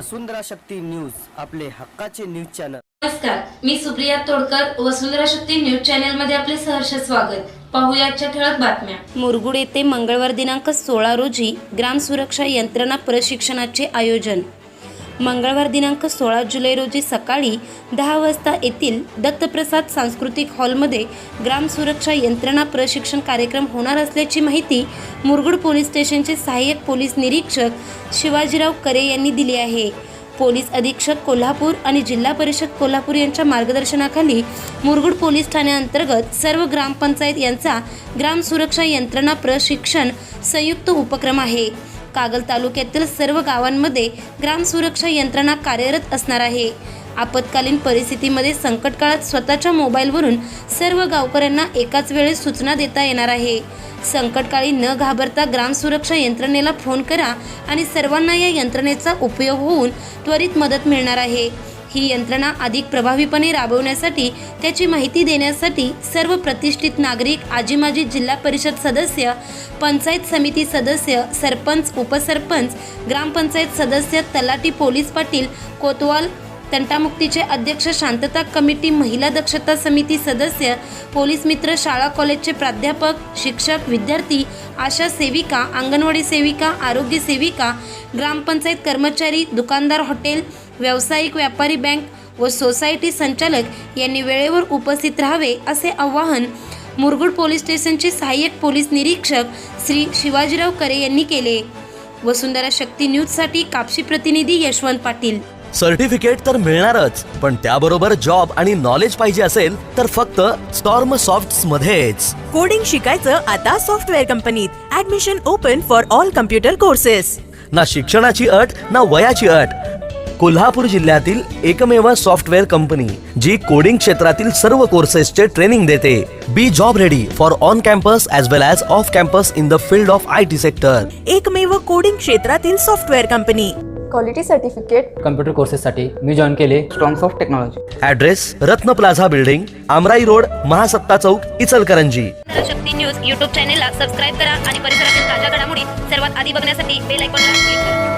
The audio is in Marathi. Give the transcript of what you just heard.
वसुंधरा शक्ती न्यूज आपले हक्काचे न्यूज चॅनल. नमस्कार मी सुप्रिया तोडकर वसुंधरा शक्ती न्यूज चॅनलमध्ये आपले सहर्ष स्वागत. पाहूया आजच्या ठळक बातम्या. मुरगुड येथे मंगळवार दिनांक सोळा रोजी ग्राम सुरक्षा यंत्रणा प्रशिक्षणाचे आयोजन. मंगळवार दिनांक सोळा जुलै रोजी सकाळी दहा वाजता येथील दत्तप्रसाद सांस्कृतिक हॉलमध्ये ग्राम सुरक्षा यंत्रणा प्रशिक्षण कार्यक्रम होणार असल्याची माहिती मुरगुड पोलीस स्टेशनचे सहाय्यक पोलीस निरीक्षक शिवाजीराव करे यांनी दिली आहे. पोलीस अधीक्षक कोल्हापूर आणि जिल्हा परिषद कोल्हापूर यांच्या मार्गदर्शनाखाली मुरगुड पोलीस ठाण्याअंतर्गत सर्व ग्रामपंचायत यांचा ग्राम सुरक्षा यंत्रणा प्रशिक्षण संयुक्त उपक्रम आहे. कागल तालुक्यातील सर्व गावांमध्ये ग्रामसुरक्षा यंत्रणा कार्यरत असणार आहे. आपत्कालीन परिस्थितीमध्ये संकट काळात स्वतःच्या मोबाईलवरून सर्व गावकऱ्यांना एकाच वेळेस सूचना देता येणार आहे. संकटकाळी न घाबरता ग्राम सुरक्षा यंत्रणेला फोन करा आणि सर्वांना या यंत्रणेचा उपयोग होऊन त्वरित मदत मिळणार आहे. ही यंत्रणा अधिक प्रभावीपणे राबवण्यासाठी त्याची माहिती देण्यासाठी सर्व प्रतिष्ठित नागरिक आजी माजी जिल्हा परिषद सदस्य पंचायत समिती सदस्य सरपंच उपसरपंच ग्रामपंचायत सदस्य तलाटी पोलीस पाटील कोतवाल तंटामुक्तीचे अध्यक्ष शांतता कमिटी महिला दक्षता समिती सदस्य पोलीस मित्र शाळा कॉलेजचे प्राध्यापक शिक्षक विद्यार्थी आशा सेविका अंगणवाडी सेविका आरोग्य सेविका ग्रामपंचायत कर्मचारी दुकानदार हॉटेल व्यावसायिक व्यापारी बँक व सोसायटी संचालक यांनी वेळेवर उपस्थित राहावे असे आवाहन मुरगुड पोलीस स्टेशनचे सहाय्यक पोलीस निरीक्षक श्री शिवाजीराव करे यांनी केले. वसुंधरा शक्ती न्यूजसाठी कापशी प्रतिनिधी यशवंत पाटील. सर्टिफिकेट तर मिळणारच पण त्याबरोबर जॉब आणि नॉलेज पाहिजे असेल तर फक्त स्टॉर्म सॉफ्ट मध्येच. कोडिंग शिकायचं आता सॉफ्टवेअर कंपनीत admission open for all computer courses ना शिक्षणाची अट ना वयाची अट. कोल्हापूर जिल्ह्यातील एकमेव सॉफ्टवेअर कंपनी जी कोडिंग क्षेत्रातील सर्व कोर्सेसचे ट्रेनिंग देते. Be job ready for on campus as well as off campus in the field of I T sector एकमेव कोडिंग क्षेत्रातील software company. Quality certificate computer कोर्सेससाठी मी जॉईन केले. Strongs of technology address Ratna plaza building Amrai road Mahasatta Chowk Ichalkaranji Shakti news YouTube चॅनेलला सबस्क्राईब करा आणि परिसरातील ताज्या घडामोडी सर्वात आधी बघण्यासाठी बेल आयकॉनला क्लिक करा.